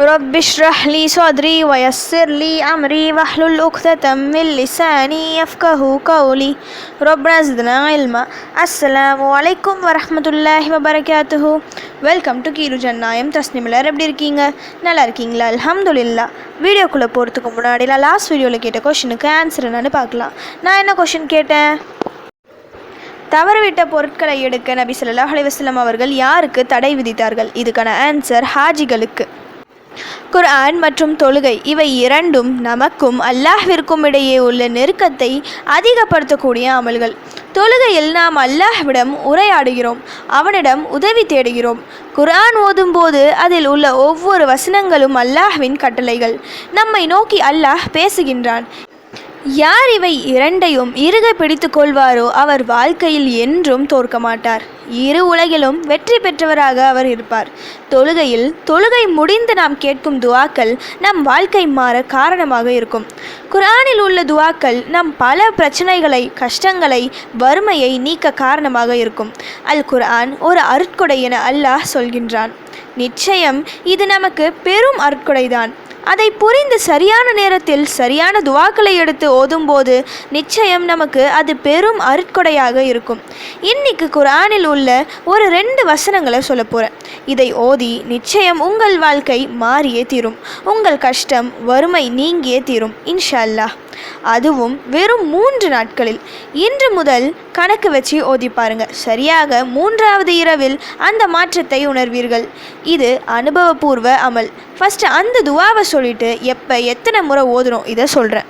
رب اشرح لي صدري ويسر لي أمري واحلل عقدة من لساني يفقه قولي ربنا زدنا علما السلام عليكم ورحمة الله وبركاته welcome to கீரு ஜன்னாயம் தஸ்னிமிலர் எப்படி இருக்கீங்க நல்லா இருக்கீங்களா அல்ஹம்துலில்லா வீடியோக்குள்ளே போகிறதுக்கு முன்னாடி நான் லாஸ்ட் வீடியோவில் கேட்ட கொஷினுக்கு ஆன்சர் என்னன்னு பார்க்கலாம் நான் என்ன கொஷின் கேட்டேன் தவறவிட்ட பொருட்களை எடுக்க நபி ஸல்லல்லாஹு அலைஹி வஸல்லம் அவர்கள் யாருக்கு தடை விதித்தார்கள் இதுக்கான ஆன்சர் ஹாஜிகளுக்கு குர்ஆன் மற்றும் தொழுகை இவை இரண்டும் நமக்கும் அல்லாஹ்விற்கும் இடையே உள்ள நெருக்கத்தை அதிகப்படுத்தக்கூடிய அமல்கள். தொழுகையில் நாம் அல்லாஹ்விடம் உரையாடுகிறோம் அவனிடம் உதவி தேடுகிறோம். குர்ஆன் ஓதும்போது அதில் உள்ள ஒவ்வொரு வசனங்களும் அல்லாஹ்வின் கட்டளைகள். நம்மை நோக்கி அல்லாஹ் பேசுகின்றான். யார் இவை இரண்டையும் இருக பிடித்து கொள்வாரோ அவர் வாழ்க்கையில் என்றும் தோற்க மாட்டார். இரு உலகிலும் வெற்றி பெற்றவராக அவர் இருப்பார். தொழுகையில் தொழுகை முடிந்து நாம் கேட்கும் துவாக்கள் நம் வாழ்க்கை மாற காரணமாக இருக்கும். குர்ஆனில் உள்ள துவாக்கள் நம் பல பிரச்சனைகளை கஷ்டங்களை வறுமையை நீக்க காரணமாக இருக்கும். அல் குர்ஆன் ஒரு அருட்கொடை என அல்லாஹ் சொல்கின்றான். நிச்சயம் இது நமக்கு பெரும் அருட்கொடைதான். அதை புரிந்து சரியான நேரத்தில் சரியான துவாக்களை எடுத்து ஓதும்போது நிச்சயம் நமக்கு அது பெரும் அருட்கொடையாக இருக்கும். இன்னைக்கு குரானில் உள்ள ஒரு ரெண்டு வசனங்களை சொல்ல போகிறேன் இதை ஓதி நிச்சயம் உங்கள் வாழ்க்கை மாறியே தீரும். உங்கள் கஷ்டம் வறுமை நீங்கியே தீரும். இன்ஷா அல்லாஹ். அதுவும் வெறும் மூன்று நாட்களில். இன்று முதல் கணக்கு வச்சு ஓதி பாருங்க. சரியாக மூன்றாவது இரவில் அந்த மாற்றத்தை உணர்வீர்கள். இது அனுபவபூர்வ அமல். ஃபஸ்ட்டு அந்த துவாவை சொல்லிட்டு எப்போ எத்தனை முறை ஓதுறோம் இதை சொல்கிறேன்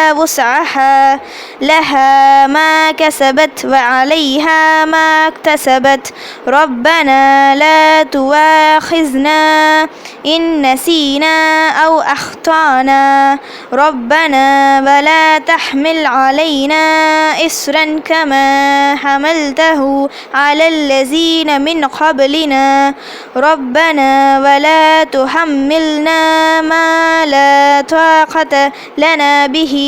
وسعها لها ما كسبت وعليها ما اكتسبت. ربنا لا تواخذنا إن نسينا أو أخطأنا. ربنا ولا تحمل علينا إسرا كما حملته على الذين من قبلنا. ربنا ولا تحملنا ما لا طاقة لنا به.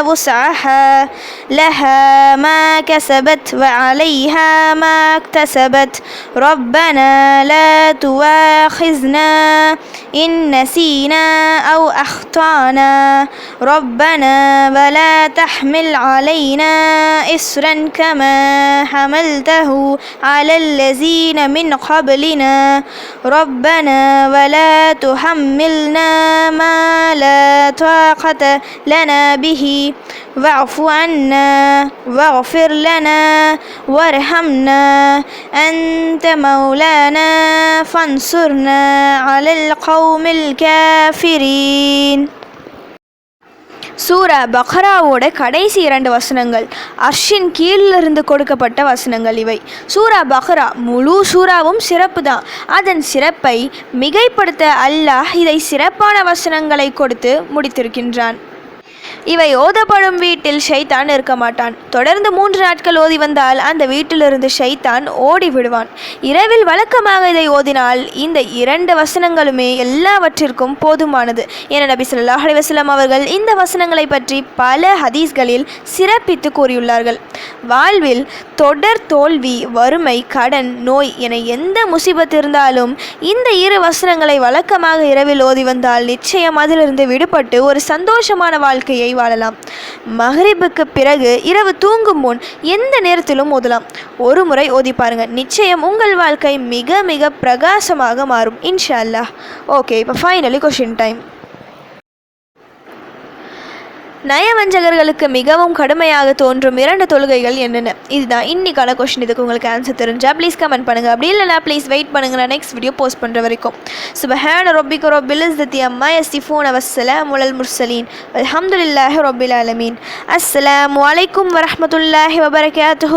وسعها لها ما كسبت وعليها ما اكتسبت. ربنا لا تواخذنا إن نسينا أو أخطأنا. ربنا ولا تحمل علينا إسرا كما حملته على الذين من قبلنا. ربنا ولا تحملنا ما لا طاقة لنا به. واعف عنا واغفر لنا وارحمنا أنت مولانا فانصرنا على القوم الكافرين சூரா பக்ராவோட கடைசி இரண்டு வசனங்கள் அர்ஷின் கீழிருந்து கொடுக்கப்பட்ட வசனங்கள் இவை சூரா பக்ரா முழு சூறாவும் சிறப்பு தான் அதன் சிறப்பை மிகைப்படுத்த அல்லாஹ் இதை சிறப்பான வசனங்களை கொடுத்து முடித்திருக்கின்றான் இவை ஓதப்படும் வீட்டில் ஷைத்தான் இருக்க மாட்டான். தொடர்ந்து மூன்று நாட்கள் ஓதி வந்தால் அந்த வீட்டிலிருந்து ஷைத்தான் ஓடி விடுவான். இரவில் வழக்கமாக இதை ஓதினால் இந்த இரண்டு வசனங்களுமே எல்லாவற்றிற்கும் போதுமானது. என நபி சொல்லாஹ் அலைஹி அவர்கள் இந்த வசனங்களை பற்றி பல ஹதீஸ்களில் சிறப்பித்து கூறியுள்ளார்கள். வாழ்வில் தொடர் தோல்வி வறுமை கடன் நோய் என எந்த முசிபத் இருந்தாலும் இந்த இரு வசனங்களை வழக்கமாக இரவில் ஓதி வந்தால் நிச்சயம் அதிலிருந்து விடுபட்டு ஒரு சந்தோஷமான வாழ்க்கையை வாழலாம். மஹ்ரிபுக்கு பிறகு இரவு தூங்கும் முன் எந்த நேரத்திலும் ஓதலாம். ஒரு முறை ஓதி பாருங்க. நிச்சயம் உங்கள் வாழ்க்கை மிக மிக பிரகாசமாக மாறும். இன்ஷா அல்லாஹ். ஓகே இப்போ ஃபைனலி கொஷின் டைம் நயவஞ்சகர்களுக்கு மிகவும் கடுமையாக தோன்றும் இரண்டு தொழுகைகள் என்னென்ன? இதுதான். இன்னைக்கான கொஷின் இதுக்கு உங்களுக்கு ஆன்சர் தெரிஞ்சா ப்ளீஸ் கமெண்ட் பண்ணுங்கள் அப்படி இல்லைனா ப்ளீஸ் வெயிட் பண்ணுங்க. நான் நெக்ஸ்ட் வீடியோ போஸ்ட் பண்ணுற வரைக்கும். சுபஹான ரொபிக்கு ரொபில் இஸ்தத்தி அம்மா எஸ்டிஃபூன் அவசலாம் உலல் முர்சலீன் அலமதுல்லாஹ் ரொபில் அலமீன் அஸ்லாம் வலைக்கும் வரமத்துல்லாஹி வபரகாத்து